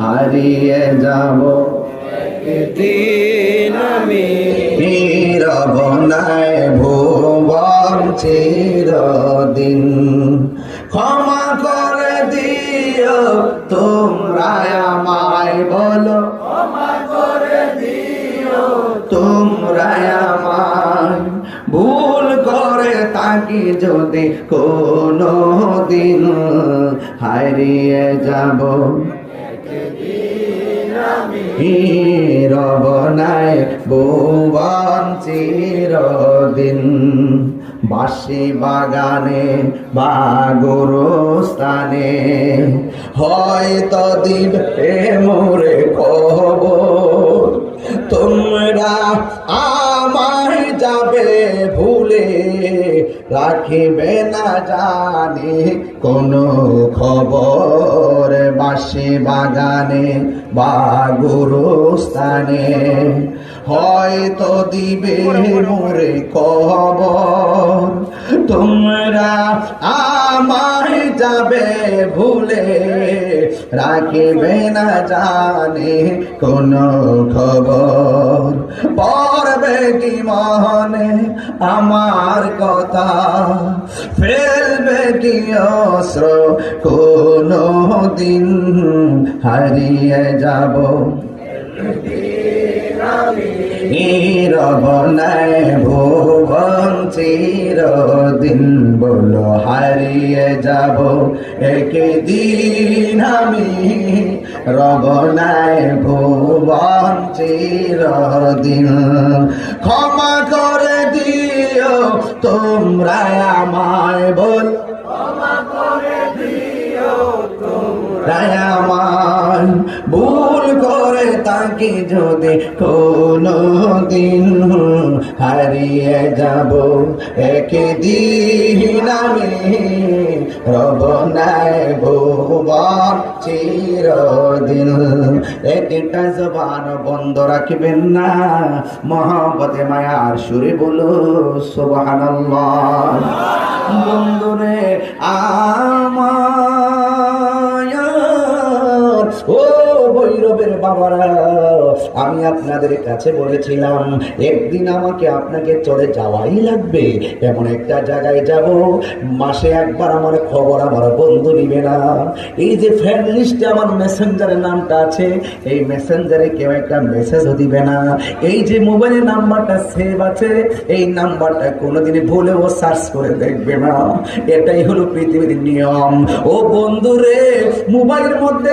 হারিয়ে যাব। দিন আমি নীরব নাই ভুবন চিরদিন। ক্ষমা করে দিও তোমরা আমায় বলো। ক্ষমা করে দিও। তোমরা আমায় ভুল করে তাকি যদি কোনো দিন হারিয়ে যাব। রব নাই ভুবন চিরদিন। বাসি বাগানে বা স্থানে হয়তো এ মোরে খবর। তোমরা রাখিবে না জানি, কোনো খবর বাসি বাগানে বা হয়তো দিবে মোরে খবর, তোমরা আমায় যাবে ভুলে। রাখিবে না জানে, কোনো খবর কি মনে আমার কথা। ফেলবে কি অস্ত্র? কোনো দিন হারিয়ে যাব। নীরব নাই ভুবন চিরদিন বলো হারিয়ে যাব। একদিন আমি রব নাই ভুবন চিরদিন তোমরা আমায় বল। আমার ভুল করে তাকে যদি কোনো দিন হারিয়ে যাব একদিন আমি, রব নাই ভুবন চিরদিন। একটা জবান বন্ধ রাখবেন না। মহাবতে মায়ার সুরে বলো সুবহানাল্লাহ। বন্ধুরে আমার আমি আপনাদের কাছে বলেছিলাম, একদিন আমাকে আপনাকে চলে যাওয়াই লাগবে। এমন একটা জায়গায় যাব, মাসে একবার আমার খবর আমার বন্ধু নিবে না। এই যে ফ্রেন্ড লিস্টে আমার মেসেঞ্জারের নামটা আছে, এই মেসেঞ্জারে কেউ একটা মেসেজও দিবে না। এই যে মোবাইলের নাম্বারটা সেভ আছে, এই নাম্বারটা কোনোদিনই ভুলেও সার্চ করে দেখবে না। এটাই হলো পৃথিবীর নিয়ম। ও বন্ধুরে মোবাইলের মধ্যে